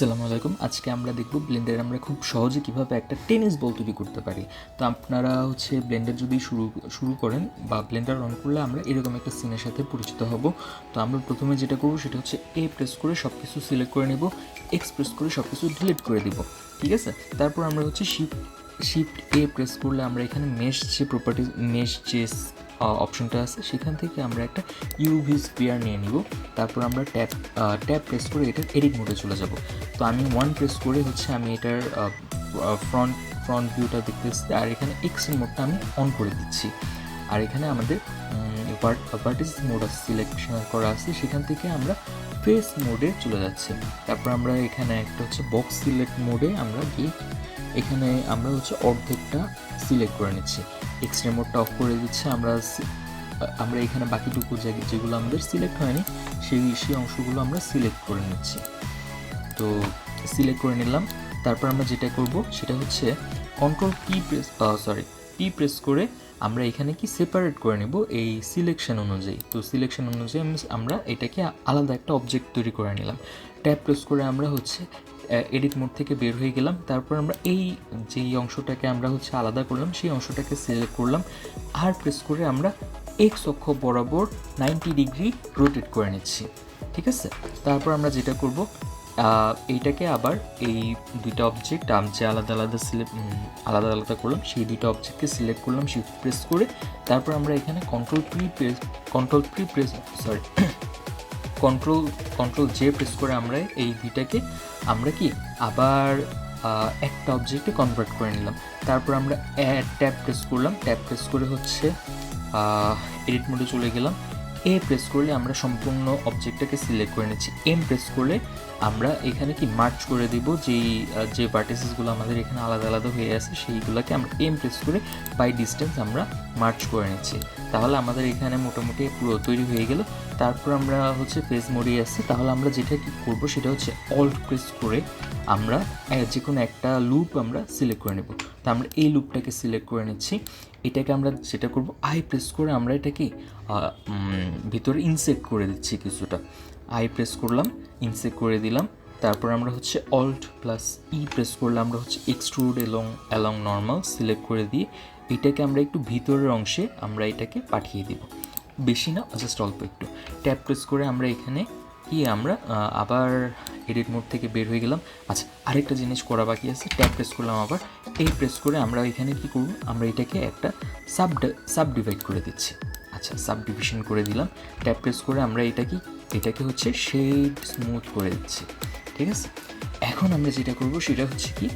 আসসালামু আলাইকুম। আজকে আমরা দেখব ব্লেন্ডার আমরা খুব সহজে কীভাবে একটা টেনিস বল তৈরি করতে পারি। তো আপনারা হচ্ছে ব্লেন্ডার যদি শুরু শুরু করেন বা ব্লেন্ডার অন করলে আমরা এরকম একটা সিনের সাথে পরিচিত হব। তো আমরা প্রথমে যেটা করব সেটা হচ্ছে এ প্রেস করে সব কিছু সিলেক্ট করে নেব এক্স প্রেস করে সব কিছু ডিলিট করে দিব, ঠিক আছে? তারপর আমরা হচ্ছে শিফট শিফট এ প্রেস করলে আমরা এখানে মেশ যে প্রপার্টিজ মেশ যে অপশনটা আছে। সেখান থেকে আমরা একটা ইউভি স্পিয়ার নিয়ে নিব। তারপর আমরা ট্যাপ ট্যাপ প্রেস করে এটার এডিট মোডে চলে যাব। তো আমি ওয়ান প্রেস করে হচ্ছে আমি এটার ফ্রন্ট ফ্রন্ট ভিউটা দেখতেছি। আর এখানে এক্সেন মোডটা আমি অন করে দিচ্ছি। আর এখানে আমাদের ভার্টিস মোড আছে সিলেকশন করা আছে। সেখান থেকে আমরা ফেস মোডে চলে যাচ্ছি। তারপর আমরা এখানে একটা হচ্ছে বক্স সিলেক্ট মোডে আমরা গিয়ে এখানে আমরা হচ্ছে অর্ধেকটা সিলেক্ট করে নিচ্ছি। এক্সট্রা মোডটা অফ করে দিচ্ছি, আমরা আমরা এখানে বাকিটুকু যেগুলো আমাদের সিলেক্ট হয়নি, সেই সেই অংশগুলো আমরা সিলেক্ট করে নিচ্ছি। তো সিলেক্ট করে নিলাম, তারপর আমরা যেটা করব সেটা হচ্ছে control P press sorry P press করে আমরা এখানে কি সেপারেট করে নেব এই সিলেকশন অনুযায়ী। তো সিলেকশন অনুযায়ী আমি- আমরা এটাকে আলাদা একটা অবজেক্ট তৈরি করে নিলাম। ট্যাপ প্রেস করে আমরা হচ্ছে এডিট মোড থেকে বের হয়ে গেলাম। তারপর আমরা এই যেই অংশটাকে আমরা হচ্ছে আলাদা করলাম, সেই অংশটাকে সিলেক্ট করলাম। আর প্রেস করে আমরা এক্স অক্ষ বরাবর নাইনটি ডিগ্রি রোটেট করে নিচ্ছি। ঠিক আছে? তারপর আমরা যেটা করব এইটাকে আবার এই দুইটা অবজেক্ট যে আলাদা আলাদা সিলেক্ট আলাদা আলাদা করলাম, সেই দুইটা অবজেক্টকে সিলেক্ট করলাম শিফট প্রেস করে। তারপর আমরা এখানে কন্ট্রোল প্রি press control pre press sorry control control J press করে আমরা এই ভিটাকে আমরা কি আবার একটা অবজেক্টে কনভার্ট করে নিলাম। তারপর আমরা ট্যাপ প্রেস করলাম। ট্যাপ প্রেস করে হচ্ছে এডিট মোডে চলে গেলাম। এ প্রেস করলে আমরা সম্পূর্ণ অবজেক্টটাকে সিলেক্ট করে নিচ্ছি। এম প্রেস করলে আমরা এখানে কি মার্চ করে দেব, যেই যে পার্টিসেসগুলো আমাদের এখানে আলাদা আলাদা হয়ে আছে, সেইগুলোকে আমরা এম প্রেস করে বাই ডিস্টেন্স আমরা মার্চ করে নিচ্ছি। তাহলে আমাদের এখানে মোটামুটি পুরো তৈরি হয়ে গেল। তারপর আমরা হচ্ছে পেজ মোডে আসছি। তাহলে আমরা যেটা কি করব, সেটা হচ্ছে অল্ট প্রেস করে আমরা যে কোনো একটা লুপ আমরা সিলেক্ট করে নেব। তো আমরা এই লুপটাকে সিলেক্ট করে নিচ্ছি। এটাকে আমরা যেটা করব আই প্রেস করে আমরা এটাকে ভিতরে ইনসেক্ট করে দিচ্ছি কিছুটা। আই প্রেস করলাম ইনসেক্ট করে দিলাম। তারপর আমরা হচ্ছে অল্ট প্লাস ই প্রেস করলে আমরা হচ্ছে extrude along along normal select করে দিয়ে এটাকে আমরা একটু ভিতরের অংশে আমরা এটাকে পাঠিয়ে দিব। বেশি না জাস্ট অল্প একটু। ট্যাপ প্রেস করে আমরা এখানে কি আমরা আবার এডিট মোড থেকে বের হয়ে গেলাম। আচ্ছা আরেকটা জিনিস করা বাকি আছে। ট্যাপ প্রেস করলাম আবার। এই প্রেস করে আমরা এখানে কি করব? আমরা এটাকে একটা সাব সাব ডিভাইড করে দিচ্ছি। আচ্ছা সাব ডিভিশন করে দিলাম। ট্যাপ প্রেস করে আমরা এটা কি, এটাকে হচ্ছে শেড স্মুথ করে দিচ্ছি। ঠিক আছে? এখন আমরা যেটা করব সেটা হচ্ছে কি,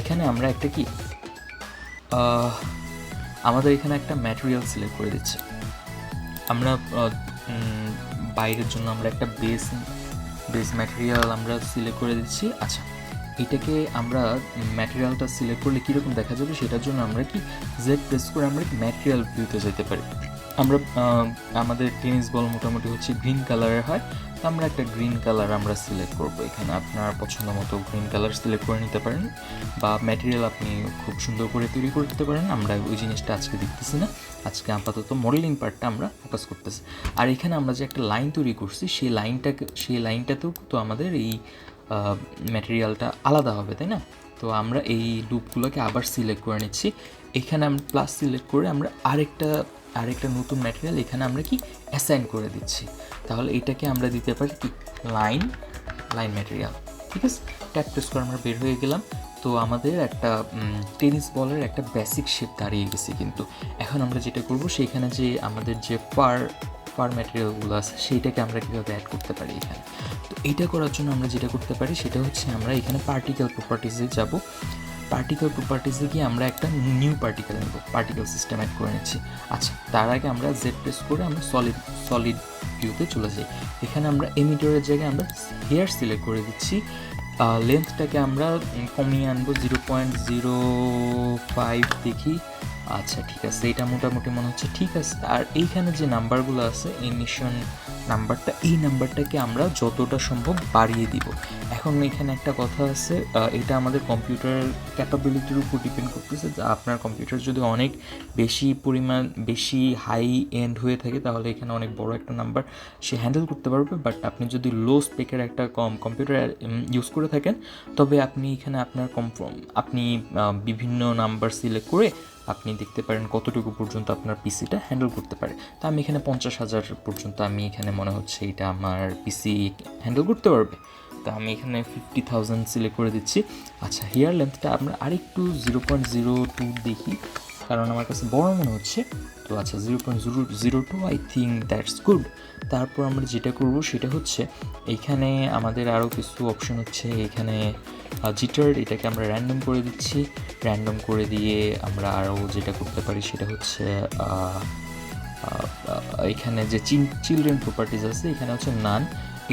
এখানে আমরা একটা কি আমাদের এখানে একটা ম্যাটেরিয়াল সিলেক্ট করে দিচ্ছে। আমরা বাইরের জন্য আমরা একটা বেস বেস ম্যাটেরিয়াল আমরা সিলেক্ট করে দিচ্ছি। আচ্ছা এটাকে আমরা ম্যাটেরিয়ালটা সিলেক্ট করলে কীরকম দেখা যাবে? সেটার জন্য আমরা কি জেড প্রেস করে আমরা ম্যাটেরিয়াল ভিউতে যেতে পারি? আমরা আমাদের টেনিস বল মোটামুটি হচ্ছে গ্রিন কালারের হয়। আমরা একটা গ্রিন কালার আমরা সিলেক্ট করব এখানে। আপনার পছন্দ মতো গ্রিন কালার সিলেক্ট করে নিতে পারেন বা ম্যাটেরিয়াল আপনি খুব সুন্দর করে তৈরি করে দিতে পারেন। আমরা ওই জিনিসটা আজকে দেখতেছি না। আজকে আপাতত মডেলিং পার্টটা আমরা ফোকাস করতেছি। আর এখানে আমরা যে একটা লাইন তৈরি করছি, সেই লাইনটাকে সেই লাইনটাতেও তো আমাদের এই ম্যাটেরিয়ালটা আলাদা হবে, তাই না? তো আমরা এই লুপগুলোকে আবার সিলেক্ট করে নিচ্ছি। এখানে আমরা প্লাস সিলেক্ট করে আমরা আরেকটা আরেকটা নতুন ম্যাটেরিয়াল এখানে আমরা কি অ্যাসাইন করে দিচ্ছি। তাহলে এটাকে আমরা দিতে পারি কি? লাইন লাইন ম্যাটেরিয়াল ঠিক আছে? ট্যাপ করে আমরা বের হয়ে গেলাম। তো আমাদের একটা টেনিস বলের একটা বেসিক শেপ দাঁড়িয়ে গেছে কিন্তু। এখন আমরা যেটা করব সেইখানে যে আমাদের যে পার পার ম্যাটেরিয়ালগুলো আছে, সেইটাকে আমরা কীভাবে অ্যাড করতে পারি এখানে? তো এইটা করার জন্য আমরা যেটা করতে পারি, সেটা হচ্ছে আমরা এখানে পার্টিকেল প্রপার্টিসে যাব। পার্টিকেল প্রপার্টিসে গিয়ে আমরা একটা নিউ পার্টিকেল নেব। পার্টিকেল সিস্টেম অ্যাড করে নিচ্ছি। আচ্ছা তার আগে আমরা জেড প্রেস করে আমরা সলিড সলিড ভিউতে চলে যাই। এখানে আমরা এমিটারের জায়গায় আমরা হেয়ার সিলেক্ট করে দিচ্ছি। লেন্থটাকে আমরা কমিয়ে আনব জিরো পয়েন্ট জিরো ফাইভ দেখি। আচ্ছা ঠিক আছে, এটা মোটামুটি মনে হচ্ছে ঠিক আছে। আর এইখানে যে নাম্বারগুলো আছে এমিশন নাম্বারটা, এই নাম্বারটাকে আমরা যতটা সম্ভব বাড়িয়ে দিব। এখন এখানে একটা কথা আছে এটা আমাদের কম্পিউটার ক্যাপাবিলিটির উপর ডিপেন্ড করতেছে। যে আপনার কম্পিউটার যদি অনেক বেশি পরিমাণ, বেশি হাই এন্ড হয়ে থাকে, তাহলে এখানে অনেক বড় একটা নাম্বার সে হ্যান্ডেল করতে পারবে। বাট আপনি যদি লো স্পেকের একটা কম কম্পিউটার ইউজ করে থাকেন, তবে আপনি এখানে আপনার কম আপনি বিভিন্ন নাম্বার সিলেক্ট করে আপনি দেখতে পারেন কতটুকু পর্যন্ত আপনার পিসিটা হ্যান্ডেল করতে পারে। তা আমি এখানে পঞ্চাশ হাজার পর্যন্ত আমি এখানে মনে হচ্ছে এটা আমার পিসি হ্যান্ডেল করতে পারবে। তো আমি এখানে ফিফটি থাউজেন্ড সিলেক্ট করে দিচ্ছি। আচ্ছা হেয়ার লেন্থটা আমরা আরেকটু জিরো পয়েন্ট জিরো টু দেখি, কারণ আমার কাছে বড় মনে হচ্ছে। তো আচ্ছা zero point zero zero two I think that's good তারপর আমরা যেটা করব সেটা হচ্ছে এইখানে আমাদের আরও কিছু অপশন হচ্ছে। এখানে জিটার এটাকে আমরা র্যান্ডম করে দিচ্ছি। র্যান্ডম করে দিয়ে আমরা আরও যেটা করতে পারি সেটা হচ্ছে এখানে যে চিলড্রেন প্রপার্টিজ আছে এখানে হচ্ছে নান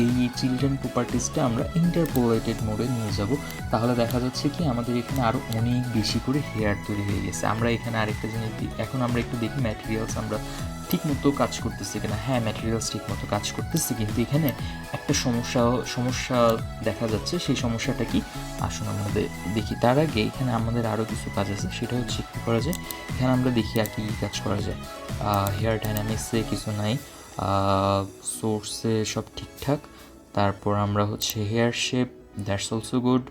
এই চিলড্রেন প্রপার্টিজটা আমরা ইন্টারপোলেটেড মোডে নিয়ে যাব। তাহলে দেখা যাচ্ছে কি, আমাদের এখানে আরও অনেক বেশি করে হেয়ার তৈরি হয়ে গেছে। আমরা এখানে আরেকটা জিনিস এখন আমরা একটু দেখি ম্যাটেরিয়ালস আমরা ঠিক মতো কাজ করতেছি কিনা। হ্যাঁ ম্যাটেরিয়ালস ঠিক মতো কাজ করতেছে, কিন্তু এখানে একটা সমস্যা সমস্যা দেখা যাচ্ছে। সেই সমস্যাটা কি? আসুন আমাদের দেখি। তার আগে এখানে আমাদের আরও কিছু কাজ আছে। সেটা হচ্ছে কী করা যায়? এখানে আমরা দেখি আর কী কাজ করা যায়। হেয়ার ডাইনামিক্সে কিছু নাই। সোর্সে সব ঠিকঠাক। তারপর আমরা হচ্ছে hair shape that's also good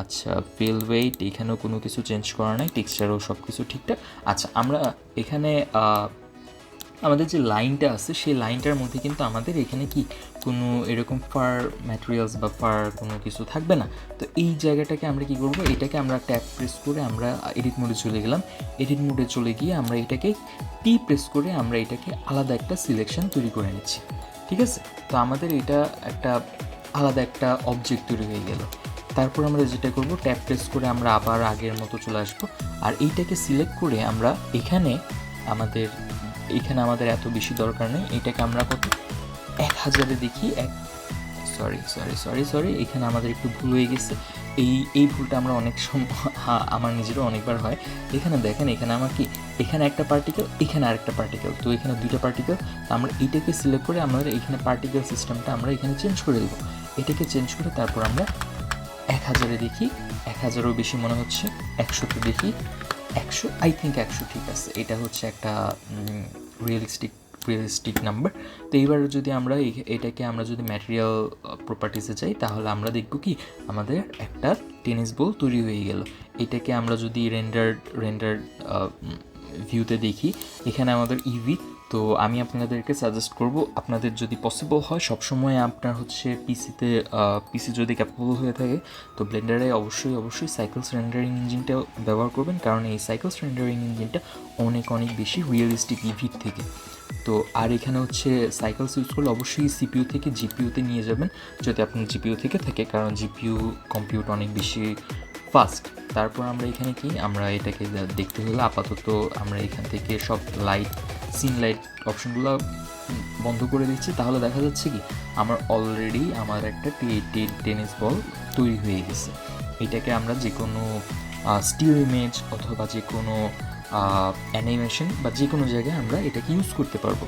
আচ্ছা পেল ওয়েট এখানেও কোনো কিছু চেঞ্জ করা নাই টেক্সচারও সব কিছু ঠিকঠাক। আচ্ছা আমরা এখানে আমাদের যে লাইনটা আছে, সেই লাইনটার মধ্যে কিন্তু আমাদের এখানে কি কোনো এরকম ফার ম্যাটেরিয়ালস বা ফার কোনো কিছু থাকবে না। তো এই জায়গাটাকে আমরা কি করব? এটাকে আমরা ট্যাপ প্রেস করে আমরা এডিট মোডে চলে গেলাম। এডিট মোডে চলে গিয়ে আমরা এটাকে টি প্রেস করে আমরা এটাকে আলাদা একটা সিলেকশন তৈরি করে নিচ্ছি। ঠিক আছে? তো আমাদের এটা একটা আলাদা একটা অবজেক্ট তৈরি হয়ে গেল। তারপর আমরা যেটা করব ট্যাপ প্রেস করে আমরা আবার আগের মতো চলে আসব। আর এইটাকে সিলেক্ট করে আমরা এখানে আমাদের এখানে আমাদের এত বেশি দরকার নেই। এটাকে আমরা কত? এক হাজারে দেখি এক সরি সরি সরি সরি এখানে আমাদের একটু ভুল হয়ে গেছে। এই এই ভুলটা আমরা অনেক সময় আমার নিজেরও অনেকবার হয়। এখানে দেখেন, এখানে আমার কি এখানে একটা পার্টিকেল এখানে আরেকটা পার্টিকেল তো এখানে দুইটা পার্টিকেল আমরা এইটাকে সিলেক্ট করে আমাদের এখানে পার্টিকেল সিস্টেমটা আমরা এখানে চেঞ্জ করে দেবো। এটাকে চেঞ্জ করে তারপর আমরা এক হাজারে দেখি। এক হাজারও বেশি মনে হচ্ছে। একশোতে দেখি। একশো আই থিঙ্ক একশো ঠিক আছে। এটা হচ্ছে একটা রিয়েলিস্টিক রিয়েলিস্টিক নাম্বার তো এইবার যদি আমরা এটাকে আমরা যদি ম্যাটেরিয়াল প্রপার্টিসে যাই, তাহলে আমরা দেখব কি, আমাদের একটা টেনিস বল তৈরি হয়ে গেল। এটাকে আমরা যদি রেন্ডার রেন্ডার ভিউতে দেখি, এখানে আমাদের ইভি তো আমি আপনাদেরকে সাজেস্ট করব, আপনাদের যদি পসিবল হয়, সবসময় আপনার হচ্ছে পিসিতে পিসি যদি ক্যাপেবল হয়ে থাকে, তো ব্লেন্ডারে অবশ্যই অবশ্যই সাইকেলস রেন্ডারিং ইঞ্জিনটা ব্যবহার করবেন, কারণ এই সাইকেলস রেন্ডারিং ইঞ্জিনটা অনেক অনেক বেশি রিয়েলিস্টিক ইভির থেকে। তো আর এখানে হচ্ছে সাইকেলস ইউজ করলে অবশ্যই সিপিইউ থেকে জিপিইউতে নিয়ে যাবেন যদি আপনার জিপিইউ থেকে থাকে, কারণ জিপিইউ কম্পিউট অনেক বেশি ফাস্ট তারপর আমরা এখানে কি, আমরা এটাকে দেখতে হলে আপাতত আমরা এখান থেকে সব লাইট সিন লাইট অপশনগুলো বন্ধ করে দিচ্ছি। তাহলে দেখা যাচ্ছে কি, আমার অলরেডি আমার একটা টেনিস বল তৈরি হয়ে গেছে। এটাকে আমরা যে কোনো স্টিল ইমেজ অথবা যে কোনো অ্যানিমেশন বা যে কোনো জায়গায় আমরা এটাকে ইউজ করতে পারব।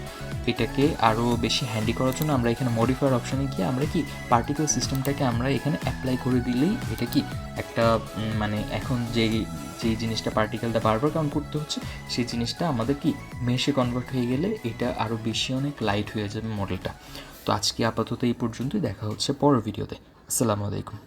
এটাকে আরও বেশি হ্যান্ডি করার জন্য আমরা এখানে মডিফায়ার অপশানে গিয়ে আমরা কি পার্টিকেল সিস্টেমটাকে আমরা এখানে অ্যাপ্লাই করে দিলেই এটা কি একটা মানে এখন যে যেই জিনিসটা পার্টিকেলটা বারবার কাউন্ট করতে হচ্ছে, সেই জিনিসটা আমাদের কি মেশে কনভার্ট হয়ে গেলে এটা আরও বেশি অনেক লাইট হয়ে যাবে মডেলটা তো আজকে আপাতত এই পর্যন্তই, দেখা হচ্ছে পরের ভিডিওতে আসসালামু আলাইকুম।